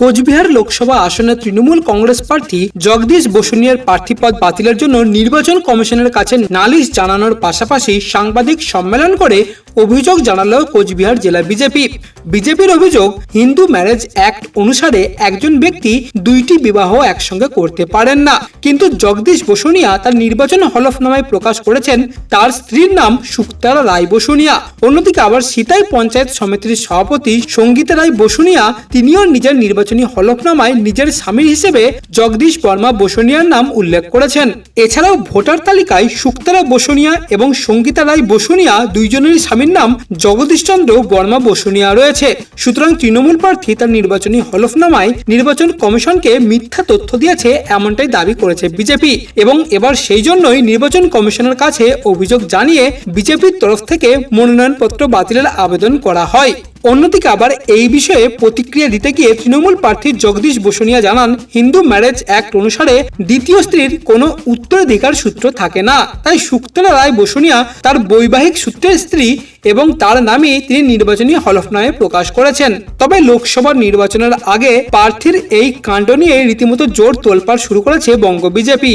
কোচবিহার লোকসভা আসনে তৃণমূল কংগ্রেস প্রার্থী জগদীশ বসুনিয়ার প্রার্থীপদ বাতিলের জন্য নির্বাচন কমিশনের কাছে নালিশ জানানোর পাশাপাশি সাংবাদিক সম্মেলন করে অভিযোগ জানালো কোচবিহার জেলা বিজেপি। বিজেপির অভিযোগ, হিন্দু ম্যারেজ অ্যাক্ট অনুসারে একজন ব্যক্তি দুইটি বিবাহ একসঙ্গে করতে পারেন না। কিন্তু জগদীশ বসুনিয়া তার নির্বাচন হলফনামায় প্রকাশ করেছেন, তার স্ত্রীর নাম সুক্তারা রায় বসুনিয়া। অন্যদিকে আবার সীতাই পঞ্চায়েত সমিতির সভাপতি সঙ্গীতা রায় বসুনিয়া, তিনিও নিজের নির্বাচনী হলফনামায় নিজের স্বামীর হিসেবে জগদীশ বর্মা বসুনিয়ার নাম উল্লেখ করেছেন। এছাড়াও ভোটার তালিকায় সুক্তারা বসুনিয়া এবং সঙ্গীতা রায় বসুনিয়া দুইজনেরই স্বামীর নাম জগদীশচন্দ্র বর্মা বসুনিয়া রয়েছে। সুতরাং তৃণমূল প্রার্থী তার নির্বাচনী হলফনামায় নির্বাচন কমিশনকে মিথ্যা তথ্য দিয়েছে এমনটাই দাবি করেছে বিজেপি এবং এবার সেই জন্যই নির্বাচন কমিশনের কাছে অভিযোগ জানিয়ে বিজেপির তরফ থেকে মনোনয়নপত্র বাতিলের আবেদন করা হয়। অন্যদিকে আবার এই বিষয়ে প্রতিক্রিয়া দিতে গিয়ে তৃণমূল প্রার্থী জগদীশ বসুনিয়া জানান, হিন্দু ম্যারেজ অ্যাক্ট অনুসারে দ্বিতীয় স্ত্রীর কোনো উত্তরাধিকার সূত্র থাকে না। তাই সুক্তলা রায় বসুনিয়া তার বৈবাহিক সূত্রের স্ত্রী এবং তার নামে তিনি নির্বাচনী হলফনামে প্রকাশ করেছেন। তবে লোকসভা নির্বাচনের আগে প্রার্থীর এই কাণ্ড নিয়ে রীতিমতো জোর তোলপাড় শুরু করেছে বঙ্গ বিজেপি।